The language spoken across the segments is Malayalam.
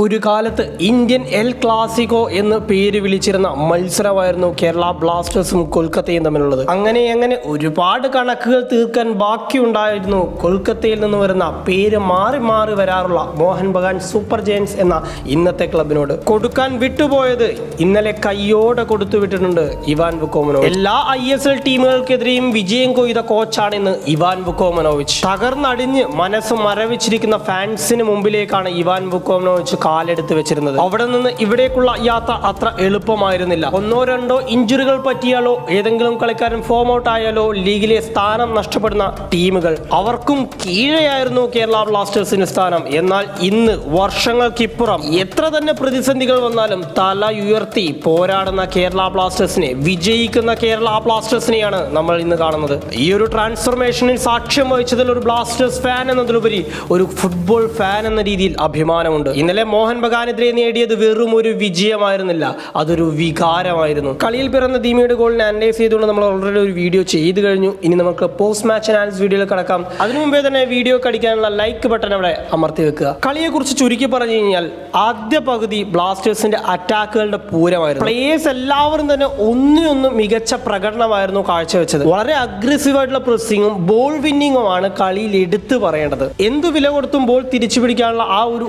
ഒരു കാലത്ത് ഇന്ത്യൻ എൽ ക്ലാസിക്കോ എന്ന് പേര് വിളിച്ചിരുന്ന മത്സരമായിരുന്നു കേരള ബ്ലാസ്റ്റേഴ്സും കൊൽക്കത്തയും തമ്മിലുള്ളത്. അങ്ങനെ അങ്ങനെ ഒരുപാട് കണക്കുകൾ തീർക്കാൻ ബാക്കിയുണ്ടായിരുന്നു. കൊൽക്കത്തയിൽ നിന്ന് വരുന്ന പേര് മാറി മാറി വരാറുള്ള മോഹൻ ബഗാൻ സൂപ്പർ ജയൻസ് എന്ന ഇന്നത്തെ ക്ലബിനോട്. കൊടുക്കാൻ വിട്ടുപോയത് ഇന്നലെ കയ്യോടെ കൊടുത്തു വിട്ടിട്ടുണ്ട് ഇവാൻ ബുക്കോമനോ എല്ലാ ഐ എസ് എൽ ടീമുകൾക്കെതിരെയും വിജയം കൊയ്ത കോച്ചാണ് ഇന്ന് ഇവാൻ ബുക്കോമനോവിച്ച്. തകർന്നടിഞ്ഞ് മനസ്സ് മരവിച്ചിരിക്കുന്ന ഫാൻസിന് മുമ്പിലേക്കാണ് ഇവാൻ ബുക്കോമനോവിച്ച് കാലെടുത്ത് വെച്ചിരുന്നത്. അവിടെ നിന്ന് ഇവിടേക്കുള്ള യാത്ര അത്ര എളുപ്പമായിരുന്നില്ല. ഒന്നോ രണ്ടോ ഇഞ്ചുറികൾ പറ്റിയാലോ ഏതെങ്കിലും കളിക്കാരൻ ഫോം ഔട്ട് ആയാലോ ലീഗിലെ സ്ഥാനം നഷ്ടപ്പെടുന്ന ടീമുകൾ. അവർക്കും കീഴെയായിരുന്നു കേരള ബ്ലാസ്റ്റേഴ്സിന്റെ സ്ഥാനം. എന്നാൽ ഇന്ന് വർഷങ്ങൾക്കിപ്പുറം എത്ര തന്നെ പ്രതിസന്ധികൾ വന്നാലും തല ഉയർത്തി പോരാടുന്ന കേരള ബ്ലാസ്റ്റേഴ്സിനെ വിജയിക്കുന്ന കേരള ബ്ലാസ്റ്റേഴ്സിനെയാണ് നമ്മൾ ഇന്ന് കാണുന്നത്. ഈ ഒരു ട്രാൻസ്ഫർമേഷനിൽ സാക്ഷ്യം വഹിച്ചതിൽ ഒരു ബ്ലാസ്റ്റേഴ്സ് ഫാൻ എന്നതിലുപരി ഒരു ഫുട്ബോൾ ഫാൻ എന്ന രീതിയിൽ അഭിമാനമുണ്ട്. ഇന്നലെ മോഹൻ ബഗാനെതിരെ നേടിയത് വെറും ഒരു വിജയമായിരുന്നില്ല. അതൊരു വികാരമായിരുന്നു. കളിയിൽ പിറന്ന ധീമിയുടെ ഗോളിനെ അനലൈസ് ചെയ്തുകൊണ്ട് നമ്മൾ ഓൾറെഡി ഒരു വീഡിയോ ചെയ്തു കഴിഞ്ഞു. ഇനി നമുക്ക് പോസ്റ്റ് മാച്ച് അനാലിസ് വീഡിയോയിൽ കിടക്കാം. അതിനു മുമ്പേ തന്നെ വീഡിയോ കടിക്കാനുള്ള ലൈക്ക് ബട്ടൺ അവിടെ അമർത്തി വെക്കുക. കളിയെ കുറിച്ച് ചുരുക്കി പറഞ്ഞു കഴിഞ്ഞാൽ ആദ്യ പകുതി ബ്ലാസ്റ്റേഴ്സിന്റെ അറ്റാക്കുകളുടെ പൂരമായിരുന്നു. പ്ലേയേഴ്സ് എല്ലാവരും തന്നെ ഒന്നിനൊന്ന് മികച്ച പ്രകടനമായിരുന്നു കാഴ്ചവെച്ചത്. വളരെ അഗ്രസീവ് ആയിട്ടുള്ള പ്രസ്സിങ്ങും ബോൾ വിന്നിങ്ങുമാണ് കളിയിൽ എടുത്തു പറയേണ്ടത്. എന്ത് വില കൊടുത്തും ബോൾ തിരിച്ചു പിടിക്കാനുള്ള ആ ഒരു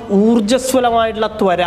ഊർജസ്വലമായിട്ടുള്ള ത്വര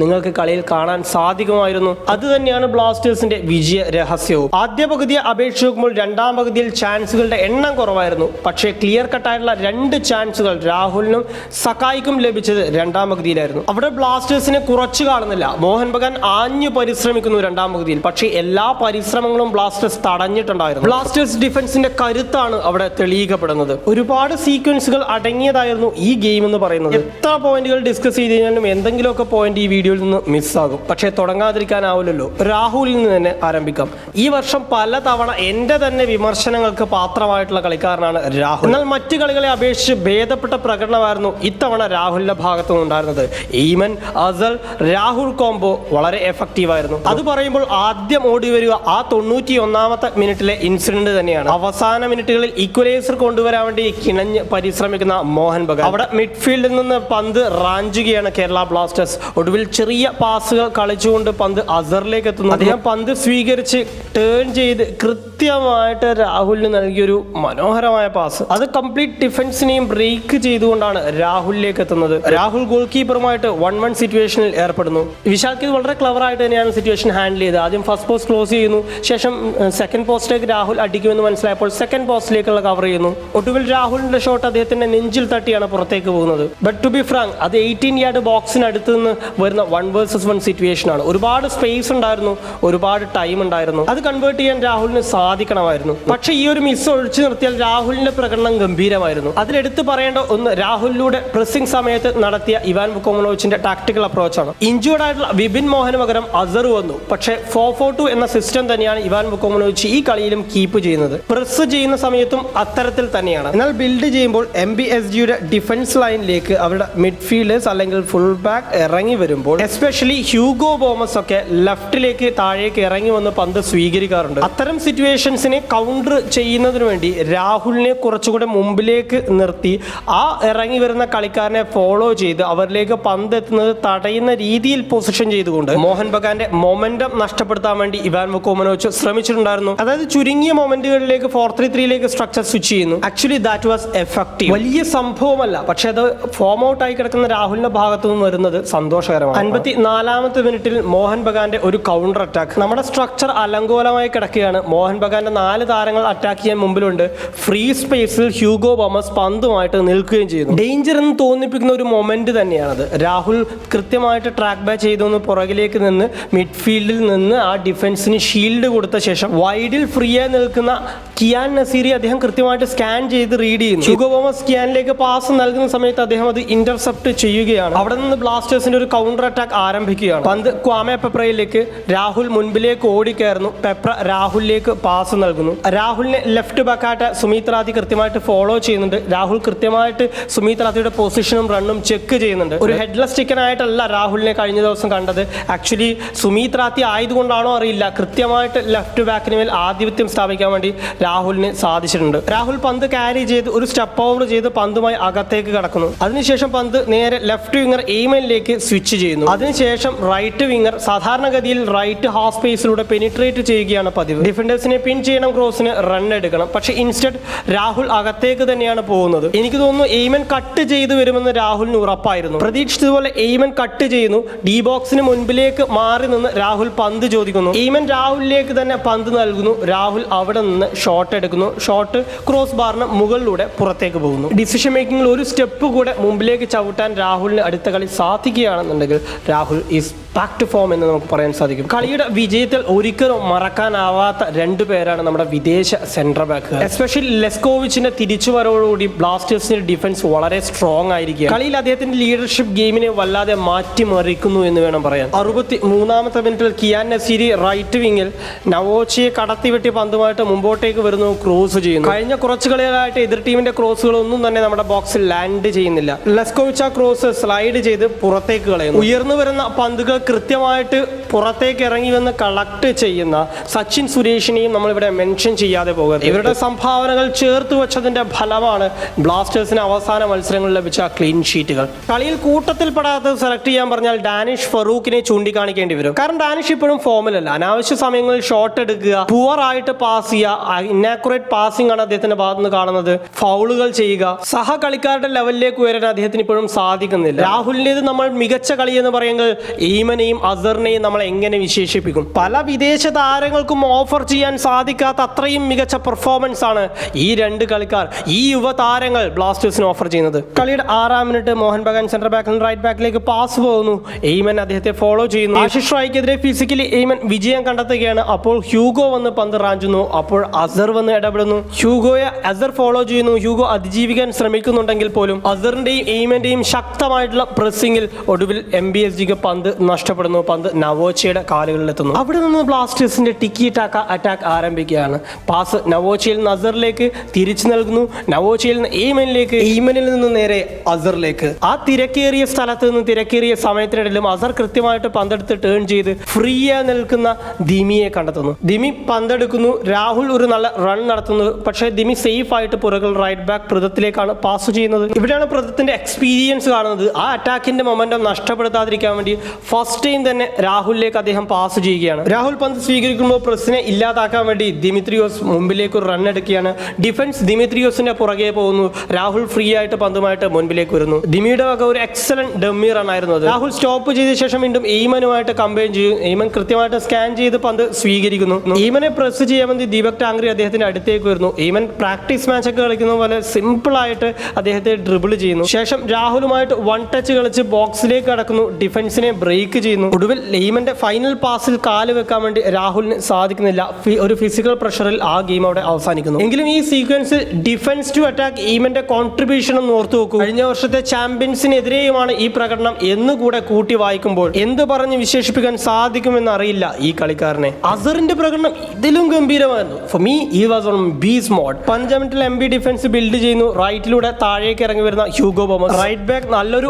നിങ്ങൾക്ക് കളിയിൽ കാണാൻ സാധിക്കുമായിരുന്നു. അത് തന്നെയാണ് ബ്ലാസ്റ്റേഴ്സിന്റെ വിജയ രഹസ്യവും. ആദ്യ പകുതിയെ അപേക്ഷിച്ച് നോക്കുമ്പോൾ രണ്ടാം പകുതിയിൽ ചാൻസുകളുടെ എണ്ണം കുറവായിരുന്നു. പക്ഷേ ക്ലിയർ കട്ടായിട്ടുള്ള രണ്ട് ചാൻസുകൾ രാഹുലിനും സക്കായിക്കും ലഭിച്ചത് രണ്ടാം പകുതിയിലായിരുന്നു. അവിടെ ബ്ലാസ്റ്റേഴ്സിനെ കുറച്ചു കാണുന്നില്ല. മോഹൻ ബഗാൻ ആഞ്ഞു പരിശ്രമിക്കുന്നു രണ്ടാം പകുതിയിൽ. പക്ഷേ എല്ലാ പരിശ്രമങ്ങളും ബ്ലാസ്റ്റേഴ്സ് തടഞ്ഞിട്ടുണ്ടായിരുന്നു. ബ്ലാസ്റ്റേഴ്സ് ഡിഫൻസിന്റെ കരുത്താണ് അവിടെ തെളിയിക്കപ്പെടുന്നത്. ഒരുപാട് സീക്വൻസുകൾ അടങ്ങിയതായിരുന്നു ഈ ഗെയിം എന്ന് പറയുന്നത്. എത്ര പോയിന്റുകൾ ഡിസ്കസ് ചെയ്ത് കഴിഞ്ഞാലും എന്തെങ്കിലുമൊക്കെ പോയിന്റ് ഈ വീഡിയോയിൽ നിന്ന് മിസ്സാകും പക്ഷേ തുടങ്ങാതിരിക്കാനാവില്ലല്ലോ. രാഹുലിൽ നിന്ന് തന്നെ ആരംഭിക്കാം. ഈ വർഷം പല തവണ എന്റെ തന്നെ വിമർശനങ്ങൾക്ക് പാത്രമായിട്ടുള്ള കളിക്കാരനാണ് രാഹുൽ. എന്നാൽ മറ്റു കളികളെ അപേക്ഷിച്ച് ഭേദപ്പെട്ട പ്രകടനമായിരുന്നു ഇത്തവണ രാഹുലിന്റെ ഭാഗത്തു നിന്നുണ്ടായിരുന്നത്. ഈമൻ അസൽ രാഹുൽ കോംബോ വളരെ എഫക്റ്റീവ് ആയിരുന്നു. അത് പറയുമ്പോൾ ആദ്യം ഓടി വരിക ആ തൊണ്ണൂറ്റി ഒന്നാമത്തെ മിനിറ്റിലെ ഇൻസിഡന്റ് തന്നെയാണ്. അവസാന മിനിറ്റുകളിൽ ഈക്വലൈസർ കൊണ്ടുവരാൻ വേണ്ടി കിണഞ്ഞ് പരിശ്രമിക്കുന്ന മോഹൻ ബഗാൻ. അവിടെ മിഡ്ഫീൽഡിൽ നിന്ന് പന്ത് റാഞ്ചുകയാണ് കേരള ബ്ലാസ്റ്റേഴ്സ് ഒടുവിൽ ചെറിയ പാസുകൾ കളിച്ചുകൊണ്ട് പന്ത് അസറിലേക്ക് എത്തുന്നു. അദ്ദേഹം പന്ത് സ്വീകരിച്ച് ടേൺ ചെയ്ത് കൃത്യമായിട്ട് രാഹുലിന് നൽകിയൊരു മനോഹരമായ പാസ് അത് കംപ്ലീറ്റ് ഡിഫൻസിനെയും ബ്രേക്ക് ചെയ്തുകൊണ്ടാണ് രാഹുലിലേക്ക് എത്തുന്നത്. രാഹുൽ ഗോൾ കീപ്പറുമായിട്ട് വൺ വൺ സിറ്റുവേഷനിൽ ഏർപ്പെടുന്നു. വിശാഖ് ഇത് വളരെ ക്ലവർ ആയിട്ട് തന്നെയാണ് സിറ്റുവേഷൻ ഹാൻഡിൽ ചെയ്തത്. ആദ്യം ഫസ്റ്റ് പോസ്റ്റ് ക്ലോസ് ചെയ്യുന്നു. ശേഷം സെക്കൻഡ് പോസ്റ്റിലേക്ക് രാഹുൽ അടിക്കുമെന്ന് മനസ്സിലായപ്പോൾ സെക്കൻഡ് പോസ്റ്റിലേക്കുള്ള കവർ ചെയ്യുന്നു. ഒടുവിൽ രാഹുലിന്റെ ഷോട്ട് അദ്ദേഹത്തിന്റെ നെഞ്ചിൽ തട്ടിയാണ് പുറത്തേക്ക് പോകുന്നത്. ബട്ട് ടു ബി ഫ്രാങ്ക് അത് എയ്റ്റീൻ യാർഡ് ബോക്സിനടുത്ത് നിന്ന് വരുന്ന വൺ വേഴ്സസ് വൺ സിറ്റുവേഷൻ ആണ്. ഒരുപാട് സ്പേസ് ഉണ്ടായിരുന്നു ഒരുപാട് ടൈം ഉണ്ടായിരുന്നു. അത് കൺവേർട്ട് ചെയ്യാൻ രാഹുലിന് സാധിക്കണമായിരുന്നു. പക്ഷേ ഈ ഒരു മിസ് ഒഴിച്ചു നിർത്തിയാൽ രാഹുലിന്റെ പ്രകടനം ഗംഭീരമായിരുന്നു. അതിലെടുത്ത് പറയേണ്ട ഒന്ന് രാഹുലിലൂടെ പ്രസിംഗ് സമയത്ത് നടത്തിയ ഇവാൻ ബുക്കോമനോവിച്ചിന്റെ ടാക്ടിക്കൽ അപ്രോച്ചാണ് ഇഞ്ചുവേർഡ് ആയിട്ടുള്ള വിപിൻ മോഹന് പകരം അസർ വന്നു. പക്ഷേ ഫോർ ഫോർ ടു എന്ന സിസ്റ്റം തന്നെയാണ് ഇവാൻ ബുക്കോമനോവിച്ച് ഈ കളിയിലും കീപ്പ് ചെയ്യുന്നത്. പ്രസ് ചെയ്യുന്ന സമയത്തും അത്തരത്തിൽ തന്നെയാണ്. എന്നാൽ ബിൽഡ് ചെയ്യുമ്പോൾ എം ബി എസ് ജിയുടെ ഡിഫൻസ് ലൈനിലേക്ക് അവരുടെ മിഡ്ഫീൽഡേഴ്സ് അല്ലെങ്കിൽ ഫുൾ ബാക്ക് ഇറങ്ങി വരുമ്പോൾ എസ്പെഷ്യലി ഹ്യൂഗോ ബോമസ് ഒക്കെ ലെഫ്റ്റിലേക്ക് താഴേക്ക് ഇറങ്ങി വന്ന് പന്ത് സ്വീകരിക്കാറുണ്ട്. അത്തരം സിറ്റുവേഷൻസിനെ കൗണ്ടർ ചെയ്യുന്നതിന് വേണ്ടി രാഹുലിനെ കുറച്ചുകൂടെ മുമ്പിലേക്ക് നിർത്തി ആ ഇറങ്ങി വരുന്ന കളിക്കാരനെ ഫോളോ ചെയ്ത് അവരിലേക്ക് പന്ത് എത്തുന്നത് തടയുന്ന രീതിയിൽ പൊസിഷൻ ചെയ്തുകൊണ്ട് മോഹൻ ബഗാന്റെ മൊമെന്റം നഷ്ടപ്പെടുത്താൻ വേണ്ടി ഇവാൻ മുക്കോമനോച്ച് ശ്രമിച്ചിട്ടുണ്ടായിരുന്നു. അതായത് ചുരുങ്ങിയ മൊമെന്റുകളിലേക്ക് ഫോർ ത്രീ ത്രീയിലേക്ക് സ്ട്രക്ചർ സ്വിച്ച് ചെയ്യുന്നു. ആക്ച്വലി ദാറ്റ് വാസ് എഫക്റ്റീവ് വലിയ സംഭവമല്ല. പക്ഷെ അത് ഫോം ഔട്ട് ആയി കിടക്കുന്ന രാഹുലിന്റെ ഭാഗത്തു നിന്ന് വരുന്നത് സന്തോഷകരമാണ്. അൻപത്തി നാലാമത്തെ മിനിറ്റിൽ മോഹൻ ബഗാന്റെ ഒരു കൗണ്ടർ അറ്റാക്ക് നമ്മുടെ സ്ട്രക്ചർ അലങ്കോലമായി കിടക്കുകയാണ്. മോഹൻ ബഗാന്റെ നാല് താരങ്ങൾ അറ്റാക്ക് ചെയ്യാൻ മുമ്പിലുണ്ട്. ഫ്രീ സ്പേസിൽ ഹ്യൂഗോ ബോമസ് പന്തുമായിട്ട് നിൽക്കുകയും ചെയ്യുന്നു. ഡേഞ്ചർ എന്ന് തോന്നിപ്പിക്കുന്ന ഒരു മൊമെന്റ് തന്നെയാണത്. രാഹുൽ കൃത്യമായിട്ട് ട്രാക്ക് ബാക്ക് ചെയ്തൊന്ന് പുറകിലേക്ക് നിന്ന് മിഡ്ഫീൽഡിൽ നിന്ന് ആ ഡിഫൻസിന് ഷീൽഡ് കൊടുത്ത ശേഷം വൈഡിൽ ഫ്രീ ആയി നിൽക്കുന്ന കിയാൻ നസീരി അദ്ദേഹം കൃത്യമായിട്ട് സ്കാൻ ചെയ്ത് റീഡ് ചെയ്യുന്നു. ഹ്യൂഗോ ബോമസ് കിയാനിലേക്ക് പാസ് നൽകുന്ന സമയത്ത് അദ്ദേഹം അത് ഇന്റർസെപ്റ്റ് ചെയ്യുകയാണ്. അവിടെ നിന്ന് ബ്ലാസ്റ്റേഴ്സിന്റെ ഒരു കൗണ്ടർ അറ്റാക്ക് ആരംഭിക്കുകയാണ്. പന്ത് ക്വാമെ പെപ്രയിലേക്ക് രാഹുൽ മുൻപിലേക്ക് ഓടിക്കയറുന്നു. പെപ്ര രാഹുലിലേക്ക് പാസ് നൽകുന്നു. രാഹുലിനെ ലെഫ്റ്റ് ബാക്കായിട്ട് സുമീത് റാത്തി കൃത്യമായിട്ട് ഫോളോ ചെയ്യുന്നുണ്ട്. രാഹുൽ കൃത്യമായിട്ട് സുമീത് റാത്തിയുടെ പൊസിഷനും റണ്ണും ചെക്ക് ചെയ്യുന്നുണ്ട്. ഒരു ഹെഡ്ലെസ് ചിക്കനായിട്ടല്ല രാഹുലിനെ കഴിഞ്ഞ ദിവസം കണ്ടത്. ആക്ച്വലി സുമീത് റാത്തി ആയതുകൊണ്ടാണോ അറിയില്ല. കൃത്യമായിട്ട് ലെഫ്റ്റ് ബാക്കിന് മേൽ ആധിപത്യം സ്ഥാപിക്കാൻ വേണ്ടി രാഹുലിന് സാധിച്ചിട്ടുണ്ട്. രാഹുൽ പന്ത് ക്യാരി ചെയ്ത് ഒരു സ്റ്റെപ്പ് ഓവർ ചെയ്ത് പന്തുമായി അകത്തേക്ക് കടക്കുന്നു. അതിനുശേഷം പന്ത് നേരെ ലെഫ്റ്റ് വിങ്ങർ എ എയ്മനിലേക്ക് സ്വിച്ച് ചെയ്യുന്നു. അതിനുശേഷം റൈറ്റ് വിങ്ങർ സാധാരണഗതിയിൽ റൈറ്റ് ഹാഫ് സ്പേസിലൂടെ പെനിട്രേറ്റ് ചെയ്യുകയാണ് പതിവ്. ഡിഫൻഡേഴ്സിനെ പിൻ ചെയ്യണം ക്രോസിന് റൺ എടുക്കണം. പക്ഷേ ഇൻസ്റ്റഡ് രാഹുൽ അകത്തേക്ക് തന്നെയാണ് പോകുന്നത്. എനിക്ക് തോന്നുന്നു എയ്മൻ കട്ട് ചെയ്ത് വരുമെന്ന് രാഹുലിന് ഉറപ്പായിരുന്നു. പ്രതീക്ഷിച്ചതുപോലെ എയ്മൻ കട്ട് ചെയ്യുന്നു. ഡി ബോക്സിന് മുൻപിലേക്ക് മാറി നിന്ന് രാഹുൽ പന്ത് ചോദിക്കുന്നു. എയ്മൻ രാഹുലിലേക്ക് തന്നെ പന്ത് നൽകുന്നു. രാഹുൽ അവിടെ നിന്ന് ഷോട്ട് എടുക്കുന്നു. ഷോട്ട് ക്രോസ് ബാറിന് മുകളിലൂടെ പുറത്തേക്ക് പോകുന്നു. ഡിസിഷൻ മേക്കിംഗിൽ ഒരു സ്റ്റെപ്പ് കൂടെ മുമ്പിലേക്ക് ചവിട്ടാൻ രാഹുലിന് അടുത്ത കളി സാധിക്കുകയാണെന്നുണ്ടെങ്കിൽ Rahul is back to form എന്ന് നമുക്ക് പറയാൻ സാധിക്കും. കളിയുടെ വിജയത്തിൽ ഒരിക്കലും മറക്കാനാവാത്ത രണ്ടു പേരാണ് നമ്മുടെ വിദേശ സെൻട്രൽ ബാക്ക് എസ്പെഷ്യലി ലെസ്കോവിച്ചിന്റെ തിരിച്ചുവരവോടുകൂടി ബ്ലാസ്റ്റേഴ്സിന്റെ ഡിഫൻസ് വളരെ സ്ട്രോങ് ആയിരിക്കും കളിയിൽ അദ്ദേഹത്തിന്റെ ലീഡർഷിപ്പ് ഗെയിമിനെ വല്ലാതെ മാറ്റിമറിക്കുന്നു എന്ന് വേണം പറയാൻ. അറുപത്തി മൂന്നാമത്തെ മിനിറ്റിൽ കിയാൻ നസീരി റൈറ്റ് വിങ്ങിൽ നവോച്ചിയെ കടത്തിവെട്ടി പന്തുമായിട്ട് മുമ്പോട്ടേക്ക് വരുന്നു ക്രോസ് ചെയ്യുന്നു. കഴിഞ്ഞ കുറച്ച് കളികളായിട്ട് എതിർ ടീമിന്റെ ക്രോസുകളൊന്നും തന്നെ നമ്മുടെ ബോക്സിൽ ലാൻഡ് ചെയ്യുന്നില്ല. ലെസ്കോവിച്ച് ആ ക്രോസ് സ്ലൈഡ് ചെയ്ത് പുറത്തേക്ക് കളയുന്നു. ഉയർന്നു വരുന്ന പന്തുകൾ കൃത്യമായിട്ട് പുറത്തേക്ക് ഇറങ്ങി വന്ന് കളക്ട് ചെയ്യുന്ന സച്ചിൻ സുരേഷിനെയും നമ്മളിവിടെ മെൻഷൻ ചെയ്യാതെ പോകരുത്. ഇവരുടെ സംഭാവനകൾ ചേർത്ത് വെച്ചതിന്റെ ഫലമാണ് ബ്ലാസ്റ്റേഴ്സിന് അവസാന മത്സരങ്ങളിൽ ലഭിച്ച ക്ലീൻ ഷീറ്റുകൾ കളിയിൽ കൂട്ടത്തിൽ പെടാത്തത് സെലക്ട് ചെയ്യാൻ പറഞ്ഞാൽ ഡാനിഷ് ഫറൂഖിനെ ചൂണ്ടിക്കാണിക്കേണ്ടി വരും. കാരണം ഡാനിഷ് ഇപ്പോഴും ഫോമിലല്ല അനാവശ്യ സമയങ്ങളിൽ ഷോട്ട് എടുക്കുക പുവർ ആയിട്ട് പാസ് ചെയ്യുക ഇന്നാക്കുറേറ്റ് പാസിംഗ് ആണ് അദ്ദേഹത്തിന്റെ ഭാഗത്ത് നിന്ന് കാണുന്നത് ഫൗളുകൾ ചെയ്യുക. സഹ കളിക്കാരുടെ ലെവലിലേക്ക് ഉയരാൻ അദ്ദേഹത്തിന് ഇപ്പോഴും സാധിക്കുന്നില്ല. രാഹുലിന്റെത് നമ്മൾ മികച്ച കളി എന്ന് പറയുമ്പോൾ ഈമനെയും അസറിനെയും നമ്മൾ എങ്ങനെ വിശേഷിപ്പിക്കും? പല വിദേശ താരങ്ങൾക്കും ഓഫർ ചെയ്യാൻ സാധിക്കാത്ത അത്രയും മികച്ച പെർഫോമൻസ് ആണ് ഈ രണ്ട് കളിക്കാർ ഈ യുവ താരങ്ങൾ ബ്ലാസ്റ്റേഴ്സിന് ഓഫർ ചെയ്യുന്നത്. കളിയുടെ ആറാം മിനിറ്റ് മോഹൻ ബഗാൻ സെന്റർ ബാക്കിൽ നിന്ന് റൈറ്റ് ബാക്കിലേക്ക് പാസ് പോകുന്നു. എയ്മൻ അദ്ദേഹത്തെ ഫോളോ ചെയ്യുന്നു. ആശിഷ് റായിക്കെതിരെ ഫിസിക്കലി എയ്മൻ വിജയം കണ്ടെത്തുകയാണ്. അപ്പോൾ ഹ്യൂഗോ വന്ന് പന്ത് റാഞ്ചുന്നു. അപ്പോൾ അസർ വന്ന് ഇടപെടുന്നു. ഹ്യൂഗോയെ അസർ ഫോളോ ചെയ്യുന്നു. ഹ്യൂഗോ അതിജീവിക്കാൻ ശ്രമിക്കുന്നുണ്ടെങ്കിൽ പോലും അസറിന്റെയും എയ്മന്റെയും ശക്തമായിട്ടുള്ള പ്രസ്സിംഗിൽ ഒടുവിൽ എം ബി എസ് ജിക്ക് പന്ത് നഷ്ടപ്പെടുന്നു. പന്ത് നവോച്ചയുടെ കാലുകളിലെത്തുന്നു. അവിടെ നിന്ന് ബ്ലാസ്റ്റേഴ്സിന്റെ ടിക്കി ടാക്ക അറ്റാക്ക് ആരംഭിക്കുകയാണ്. പാസ് നവോച്ചയിൽ നിന്ന് അസറിലേക്ക് തിരിച്ചു നൽകുന്നു. നവോച്ചയിൽ നിന്ന് ഈമനിലേക്ക് ഈമനിൽ നിന്ന് നേരെ അസറിലേക്ക്. ആ തിരക്കേറിയ സ്ഥലത്ത് നിന്ന് തിരക്കേറിയ സമയത്തിനിടയിലും അസർ കൃത്യമായിട്ട് പന്തെടുത്ത് ടേൺ ചെയ്ത് ഫ്രീ ആയി നിൽക്കുന്ന ദിമിയെ കണ്ടെത്തുന്നു. ദിമി പന്തെടുക്കുന്നു. രാഹുൽ ഒരു നല്ല റൺ നടത്തുന്നു. പക്ഷേ ദിമി സേഫ് ആയിട്ട് പുറകിൽ റൈറ്റ് ബാക്ക് പൃഥത്തിലേക്കാണ് പാസ് ചെയ്യുന്നത്. ഇവിടെയാണ് പൃഥത്തിന്റെ എക്സ്പീരിയൻസ് കാണുന്നത്. ആ അറ്റാക്കിന്റെ മൊമെന്റം നഷ്ടപ്പെടുത്താതിരിക്കാൻ വേണ്ടി ഫസ്റ്റ് ടൈം തന്നെ രാഹുലിലേക്ക് അദ്ദേഹം പാസ് ചെയ്യുകയാണ്. രാഹുൽ പന്ത് സ്വീകരിക്കുമ്പോൾ പ്രസിനെ ഇല്ലാതാക്കാൻ വേണ്ടി ദിമിത്രിയോസ് മുമ്പിലേക്ക് ഒരു റൺ എടുക്കുകയാണ്. ഡിഫൻസ് ദിമിത്രിയോസിന്റെ പുറകെ പോകുന്നു. രാഹുൽ ഫ്രീ ആയിട്ട് പന്തുമായിട്ട് മുൻപിലേക്ക് വരുന്നു. ദിമിയുടെ വക ഒരു എക്സലന്റ് ഡമ്മി റൺ ആയിരുന്നു അത്. രാഹുൽ സ്റ്റോപ്പ് ചെയ്ത ശേഷം വീണ്ടും ഈമനുമായിട്ട് കമ്പയർ ചെയ്യും. ഈമൻ കൃത്യമായിട്ട് സ്കാൻ ചെയ്ത് പന്ത് സ്വീകരിക്കുന്നു. ഈമനെ പ്രസ് ചെയ്യാൻ വേണ്ടി ദീപക് ടാങ്കറി അദ്ദേഹത്തിന്റെ അടുത്തേക്ക് വരുന്നു. ഈമൻ പ്രാക്ടീസ് മാച്ച് ഒക്കെ കളിക്കുന്ന പോലെ സിമ്പിൾ ആയിട്ട് അദ്ദേഹത്തെ ഡ്രിബിൾ ചെയ്യുന്നു. ശേഷം രാഹുലുമായിട്ട് വൺ ടച്ച് കളിച്ച് ബോക്സിലേക്ക് കടക്കുന്നു. ഡിഫൻസിനെ ബ്രേക്ക് ചെയ്യുന്നു. ഒടുവിൽ ലെയ്മന്റെ ഫൈനൽ പാസിൽ കാൽ വെക്കാൻ വേണ്ടി രാഹുലിന് സാധിക്കുന്നില്ല. ഒരു ഫിസിക്കൽ പ്രഷറിൽ ആ ഗെയിം അവിടെ അവസാനിക്കുന്നു. എങ്കിലും ഈ സീക്വൻസ് ഡിഫൻസ് ടു അറ്റാക്ക് ഈമന്റെ കോൺട്രിബ്യൂഷൻ ഒന്ന് ഓർത്തു നോക്കൂ. കഴിഞ്ഞ വർഷത്തെ ചാമ്പ്യൻസിനെതിരെയുമാണ് ഈ പ്രകടനം എന്നുകൂടെ കൂട്ടി വായിക്കുമ്പോൾ എന്ത് പറഞ്ഞ് വിശേഷിപ്പിക്കാൻ സാധിക്കുമെന്ന് അറിയില്ല ഈ കളിക്കാരനെ. അസറിന്റെ പ്രകടനം ഇതിലും ഗംഭീരമായിരുന്നു. For me he was on B സ്മോട്ട് പഞ്ചമിനിറ്റിൽ എം ബി ഡിഫൻസ് ബിൽഡ് ചെയ്യുന്നു. റൈറ്റിലൂടെ താഴേക്ക് ഇറങ്ങി വരുന്ന ഹ്യൂഗോ ബോമസ് റൈറ്റ് ബാക്ക് നല്ലൊരു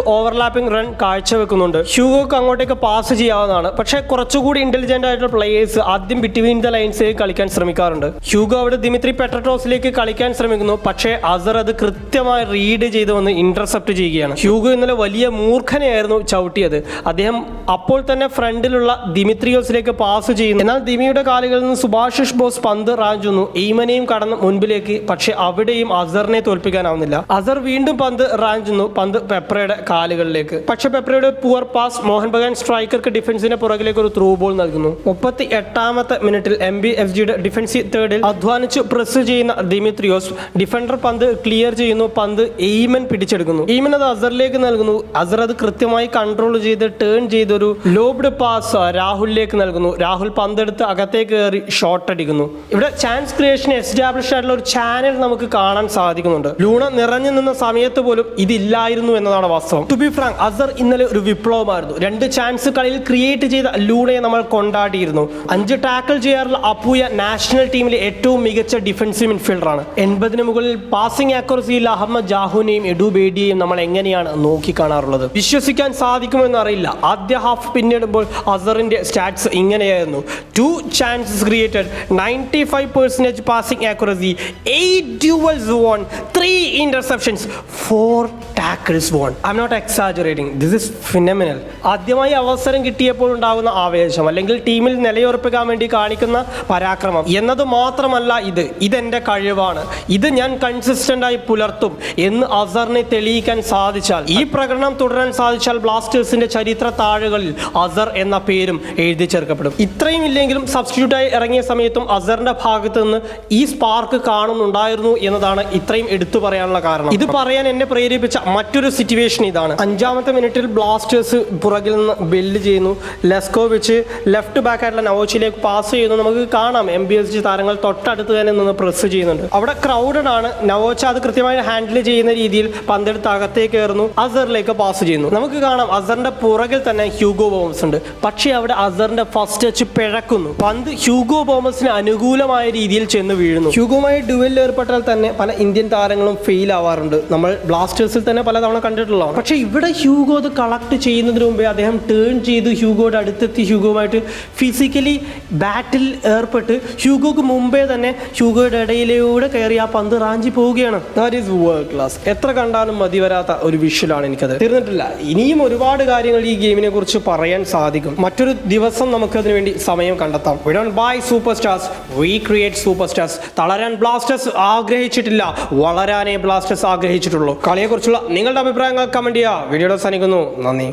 ഓവർലാപ്പിംഗ് റൺ കാഴ്ചവെക്കുന്നുണ്ട്. ഹ്യൂഗോക്ക് അങ്ങോട്ടേക്ക് പാസ് ചെയ്യാവുന്നതാണ്. പക്ഷേ കുറച്ചുകൂടി ഇന്റലിജന്റ് ആയിട്ടുള്ള പ്ലേയേഴ്സ് ആദ്യം ബിറ്റ്വീൻ ദ ലൈൻസ് കളിക്കാൻ ശ്രമിക്കാറുണ്ട്. ഹ്യൂഗോ അവിടെ ദിമിത്രി പെട്രട്ടോസിലേക്ക് കളിക്കാൻ ശ്രമിക്കുന്നു. പക്ഷേ അസർ അത് കൃത്യമായി റീഡ് ചെയ്ത് വന്ന് ഇന്റർസെപ്റ്റ് ചെയ്യുകയാണ്. ഹ്യൂഗോ ഇന്നലെ വലിയ മൂർഖനെയായിരുന്നു ചവിട്ടിയത്. അദ്ദേഹം അപ്പോൾ തന്നെ ഫ്രണ്ടിലുള്ള ദിമിത്രിയോസിലേക്ക് പാസ് ചെയ്യുന്നു. എന്നാൽ ദിമിയുടെ കാലുകളിൽ നിന്ന് സുഭാഷിഷ് ബോസ് പന്ത് റാഞ്ചുന്നു. ഈമനെയും കടന്ന് മുൻപിലേക്ക്. പക്ഷേ അവിടെയും അസറിനെ തോൽപ്പിക്കാനാവുന്നില്ല. അസർ വീണ്ടും പന്ത് റാഞ്ചുന്നു. പന്ത് പെപ്രയുടെ കാലുകളിലേക്ക്. പക്ഷെ പെപ്രയുടെ പുവർ പാസ് മോഹൻ ബഗാൻ സ്ട്രൈക്കർക്ക് ഡിഫൻസിന്റെ പുറകിലേക്ക് ഒരു ത്രൂ ബോൾ നൽകുന്നു. മുപ്പത്തി എട്ടാമത്തെ മിനിറ്റിൽ എം ബി എഫ് ജിയുടെ ഡിഫൻസീവ് തേർഡിൽ അധ്വാനിച്ച് പ്രസ് ചെയ്യുന്ന ദിമിത്രിയോസ് ഡിഫൻഡർ പന്ത് ക്ലിയർ ചെയ്യുന്നു പന്ത് എയ്മൻ പിടിച്ചെടുക്കുന്നു. എയ്മൻ അത് അസറിലേക്ക് നൽകുന്നു. അസർ അത് കൃത്യമായി കൺട്രോൾ ചെയ്ത് ടേൺ ചെയ്തൊരു ലോബ്ഡ് പാസ് രാഹുലിലേക്ക് നൽകുന്നു. രാഹുൽ പന്തെടുത്ത് അകത്തേക്ക് കയറി ഷോട്ട് അടിക്കുന്നു. ഇവിടെ ചാൻസ് ക്രിയേഷൻ എസ്റ്റാബ്ലിഷ് ആയിട്ടുള്ള ഒരു ചാനൽ നമുക്ക് കാണാൻ സാധിക്കുന്നുണ്ട്. ലൂണ നിറഞ്ഞു നിന്ന സമയത്ത് പോലും ഇതില്ലായിരുന്നു എന്നതാണ് വാസ്തവം. ടു ബി ഫ്രാങ്ക് അസർ ഇന്നലെ ഒരു വിപ്ലവമായിരുന്നു. രണ്ട് ചാൻസ് കളിയിൽ ക്രിയേറ്റ് ചെയ്ത ലൂണയെ നമ്മൾ കൊണ്ടാടിയിരുന്നു. അഞ്ച് ടാക്കിൾ ചെയ്യാറുള്ള അപ്പൂയ നാഷണൽ ടീമിലെ ഏറ്റവും മികച്ച ഡിഫൻസീവ് മിഡ്ഫീൽഡറാണ് എൺപതിന് മുകളിൽ പാസിംഗ് ആക്യുറസിയിൽ അഹമ്മദ് ജാഹുനെയും എഡു ബേഡിയെയും നമ്മൾ എങ്ങനെയാണ് നോക്കി കാണാറുള്ളത് വിശ്വസിക്കാൻ സാധിക്കുമെന്ന് അറിയില്ല ആദ്യ ഹാഫ് പിന്നിടുമ്പോൾ അസറിന്റെ സ്റ്റാറ്റ്സ് ഇങ്ങനെയായിരുന്നു. Two chances created ninety five percentage passing accuracy eight duels won three interceptions four tackles won I'm not exaggerate exaggerating this is phenomenal ആദ്യമായി അവസരം കിട്ടിയപ്പോൾ ഉണ്ടാകുന്ന ആവേശം അല്ലെങ്കിൽ ടീമിൽ നിലയുറപ്പിക്കാൻ വേണ്ടി കാണിക്കുന്ന പരാക്രമം എന്നത് മാത്രമല്ല ഇത്. ഇതെന്റെ കഴിവാണ്. ഇത് ഞാൻ കൺസിസ്റ്റന്റ് ആയി പുലർത്തും എന്ന് അസറിനെ തെളിയിക്കാൻ സാധിച്ചാൽ ഈ പ്രകടനം തുടരാൻ സാധിച്ചാൽ ബ്ലാസ്റ്റേഴ്സിന്റെ ചരിത്ര താഴുകളിൽ അസർ എന്ന പേരും എഴുതി ചേർക്കപ്പെടും. ഇത്രയും ഇല്ലെങ്കിലും സബ്സ്റ്റിറ്റ്യൂട്ടായി ഇറങ്ങിയ സമയത്തും അസറിന്റെ ഭാഗത്ത് നിന്ന് ഈ സ്പാർക്ക് കാണുന്നുണ്ടായിരുന്നു എന്നതാണ് ഇത്രയും എടുത്തു പറയാനുള്ള കാരണം. ഇത് പറയാൻ എന്നെ പ്രേരിപ്പിച്ച മറ്റൊരു സിറ്റുവേഷൻ ഇതാണ്. അഞ്ചാമത്തെ മിനിറ്റിൽ ബ്ലാസ്റ്റേഴ്സ് പുറകിൽ നിന്ന് ബെല്ല് ചെയ്യുന്നു. ലെസ്കോ വെച്ച് ലെഫ്റ്റ് ബാക്ക് ആയിട്ടുള്ള നവോച്ചിലേക്ക് പാസ് ചെയ്യുന്നു. നമുക്ക് കാണാം എം ബി എസ് ജി താരങ്ങൾ തൊട്ടടുത്ത് തന്നെ നിന്ന് പ്രസ് ചെയ്യുന്നുണ്ട്. അവിടെ ക്രൗഡഡ് ആണ്. നവോച്ച അത് കൃത്യമായി ഹാൻഡിൽ ചെയ്യുന്ന രീതിയിൽ പന്തെടുത്ത് അകത്തേക്ക് കയറുന്നു. അസറിലേക്ക് പാസ് ചെയ്യുന്നു. നമുക്ക് കാണാം അസറിന്റെ പുറകിൽ തന്നെ ഹ്യൂഗോ ബോമസ് ഉണ്ട്. പക്ഷേ അവിടെ അസറിന്റെ ഫസ്റ്റ് ടച്ച് പിഴക്കുന്നു. പന്ത് ഹ്യൂഗോ ബോമസിന് അനുകൂലമായ രീതിയിൽ ചെന്ന് വീഴുന്നു. ഹ്യൂഗോമായി ഡുവലിൽ ഏർപ്പെട്ടാൽ തന്നെ പല ഇന്ത്യൻ താരങ്ങളും ഫെയിൽ ആവാറുണ്ട്. നമ്മൾ ബ്ലാസ്റ്റേഴ്സിൽ തന്നെ പലതവണ കണ്ടിട്ടുള്ളതാണ്. പക്ഷേ ഇവിടെ ഹ്യൂഗോ അത് കളക്ട് ചെയ്യുന്നതിന് മുമ്പേ അദ്ദേഹം ടേൺ ചെയ്ത് ഹ്യൂഗോയുടെ അടുത്തെത്തി ഹ്യൂഗോയുമായിട്ട് ഫിസിക്കലി ബാറ്റിൽ ഏർപ്പെട്ട് ഹ്യൂഗോക്ക് മുമ്പേ തന്നെ ഹ്യൂഗോയുടെ ഇടയിലൂടെ കയറി ആ പന്ത് റാഞ്ചി പോവുകയാണ്. ദാറ്റ് ഈസ് വേൾഡ് ക്ലാസ് എത്ര കണ്ടാലും മതി വരാത്ത ഒരു വിഷ്വലാണ് എനിക്കത്. തീർന്നിട്ടില്ല. ഇനിയും ഒരുപാട് കാര്യങ്ങൾ ഈ ഗെയിമിനെ കുറിച്ച് പറയാൻ സാധിക്കും. മറ്റൊരു ദിവസം നമുക്ക് വേണ്ടി സമയം കണ്ടെത്താം. We don't buy super stars we create super stars തളരാൻ Blasters ആഗ്രഹിച്ചിട്ടില്ല. വളരാനേ ബ്ലാസ്റ്റേഴ്സ് ആഗ്രഹിച്ചിട്ടുള്ളൂ. കളിയെക്കുറിച്ചുള്ള നിങ്ങളുടെ അഭിപ്രായങ്ങൾ കമന്റ് ചെയ്യുക. വീഡിയോയുടെ അവസാനിക്കുന്നു നന്ദി